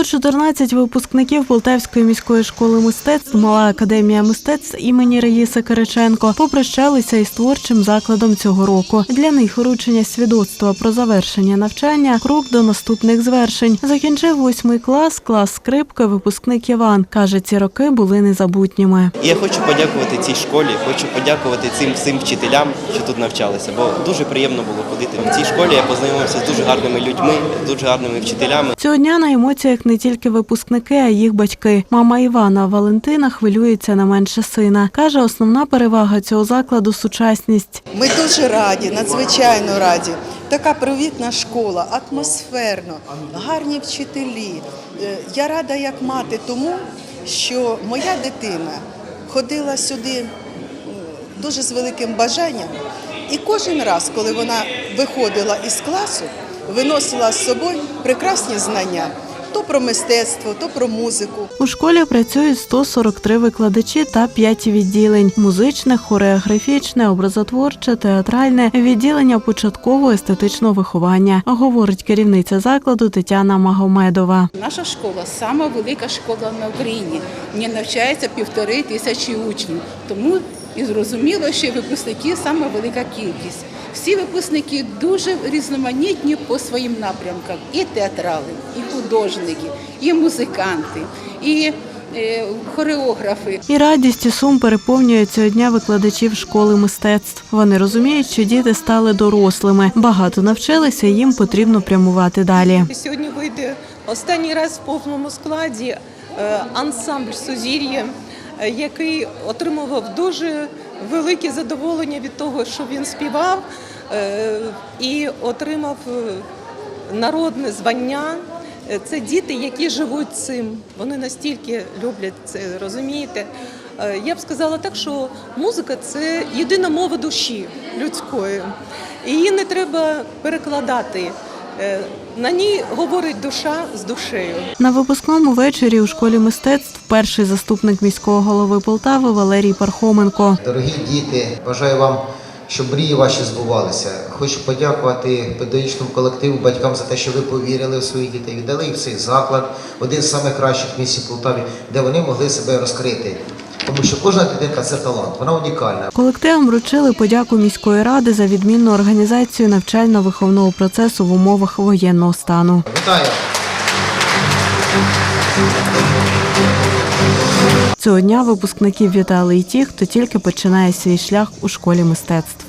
14 випускників Полтавської міської школи мистецтв Мала академія мистецтв імені Раїси Кириченко попрощалися із творчим закладом цього року. Для них вручення свідоцтва про завершення навчання крок до наступних звершень. Закінчив восьмий клас, клас скрипки, випускник Іван. каже, ці роки були незабутніми. Я хочу подякувати цій школі, хочу подякувати цим всім вчителям, що тут навчалися, бо дуже приємно було ходити. В цій школі я познайомився з дуже гарними людьми, з дуже гарними вчителями. Цього дня на емоціях не тільки випускники, а й їх батьки. Мама Івана Валентина хвилюється не менше сина. каже, основна перевага цього закладу сучасність. Ми дуже раді, надзвичайно раді. Така привітна школа, атмосферно, гарні вчителі. Е, Я рада як мати тому, що моя дитина ходила сюди дуже з великим бажанням. І кожен раз, коли вона виходила із класу, виносила з собою прекрасні знання то про мистецтво, то про музику. У школі працюють 143 викладачі та 5 відділень: музичне, хореографічне, образотворче, театральне, відділення початкового естетичного виховання, говорить керівниця закладу Тетяна Магомедова. Наша школа сама велика школа на Україні. В ній навчається півтори тисячі учнів. Тому і зрозуміло, що випускників сама велика кількість. Всі випускники дуже різноманітні по своїм напрямкам: і театрали, і художники, і музиканти, і е, хореографи. І радість і сум переповнює цього дня викладачів школи мистецтв. Вони розуміють, що діти стали дорослими, багато навчилися, їм потрібно прямувати далі. Сьогодні вийде останній раз в повному складі е, ансамбль Сузір'я, е, який отримував дуже велике задоволення від того, що він співав е, і отримав е, народне звання. Е, Це діти, які живуть цим. Вони настільки люблять це, розумієте? Я б сказала так, що музика це єдина мова душі людської. Її не треба перекладати. Е, На ній говорить душа з душею. На випускному вечорі у школі мистецтв перший заступник міського голови Полтави Валерій Пархоменко. Дорогі діти, бажаю вам, щоб мрії ваші збувалися. Хочу подякувати педагогічному колективу, батькам за те, що ви повірили в своїх дітей, віддали їх в цей заклад, один з найкращих в місті Полтаві, де вони могли себе розкрити. Тому що кожна дитинка це талант, вона унікальна. Колективам вручили подяку міської ради за відмінну організацію навчально-виховного процесу в умовах воєнного стану. Вітаю! Цього дня випускників вітали і ті, хто тільки починає свій шлях у школі мистецтв.